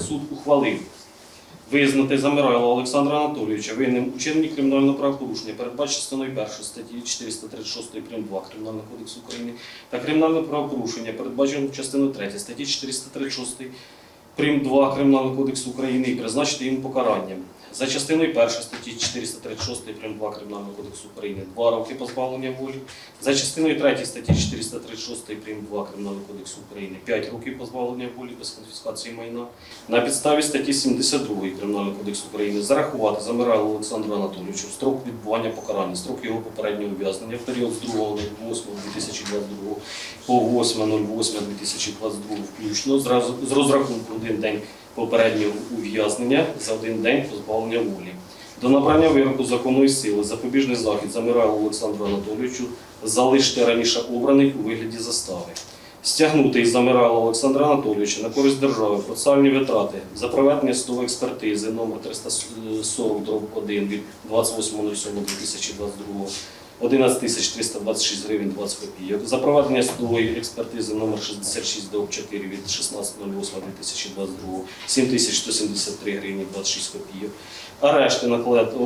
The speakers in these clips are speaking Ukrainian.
суд ухвалив визнати Замирайла Олександра Анатолійовича винним у вчиненні кримінального правопорушення, передбачено станою 1 статті 436 прим. 2 Кримінального кодексу України та кримінальне правопорушення, передбачено частиною 3 статті 436 прим. 2 Кримінального кодексу України і призначити їм покарання. За частиною 1 статті 436 прим. 2 Кримінального кодексу України 2 роки позбавлення волі. За частиною 3 статті 436 прим. 2 Кримінального кодексу України 5 років позбавлення волі без конфіскації майна. На підставі статті 72 Кримінального кодексу України зарахувати Замирайлу Олександру Анатолійовичу строк відбування покарання, строк його попереднього ув'язнення в період з 2.08.2022 по 8.08.2022 включно з розрахунку один день попереднього ув'язнення за один день позбавлення волі. До набрання вироку законної сили запобіжний захід Замирайлу Олександру Анатолійовичу залишити раніше обраний у вигляді застави. Стягнути із Замирайла Олександра Анатолійовича на користь держави процесуальні витрати за проведення судової експертизи номер 340 дроб 1 від 28.07.2022 11 326 гривень 20 копійок. За проведення судової експертизи номер 66 дроб 4 від 16.08.2022 7173 гривні 26 копійок. Арешти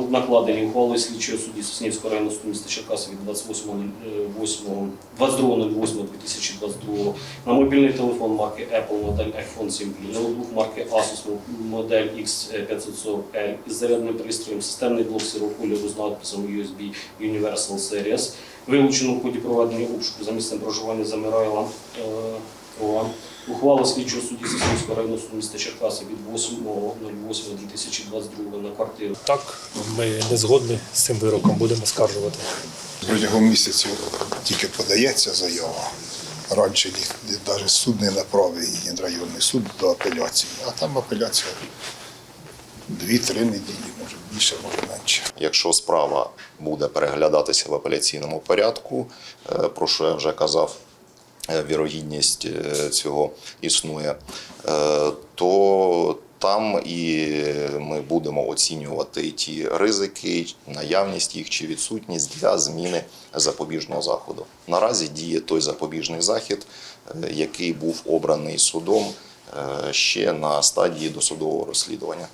накладені ухвалою слідчого судді Соснівського району суду міста Черкаси від 28.08 22.08.2022 на мобільний телефон марки Apple модель iPhone 7 ноутбук марки Asus модель X540L із зарядним пристроєм, системний блок сірого з надписом USB Universal Series, вилучено в ході проведення обшуку за місцем проживання Замирайла е, Ухвала слідчого судді Соснівського району суду міста Черкаси від 8.08.2022 на квартиру Так, ми не згодні з цим вироком, будемо скаржувати. Протягом місяців тільки подається заява. Раніше навіть суд не направив її районний суд до апеляції, а там апеляція 2-3 неділі, може більше, може менше. Якщо справа буде переглядатися в апеляційному порядку, е, про що я вже казав, е, вірогідність е, цього існує, то там і ми будемо оцінювати ті ризики, наявність їх чи відсутність для зміни запобіжного заходу. Наразі діє той запобіжний захід, який був обраний судом ще на стадії досудового розслідування.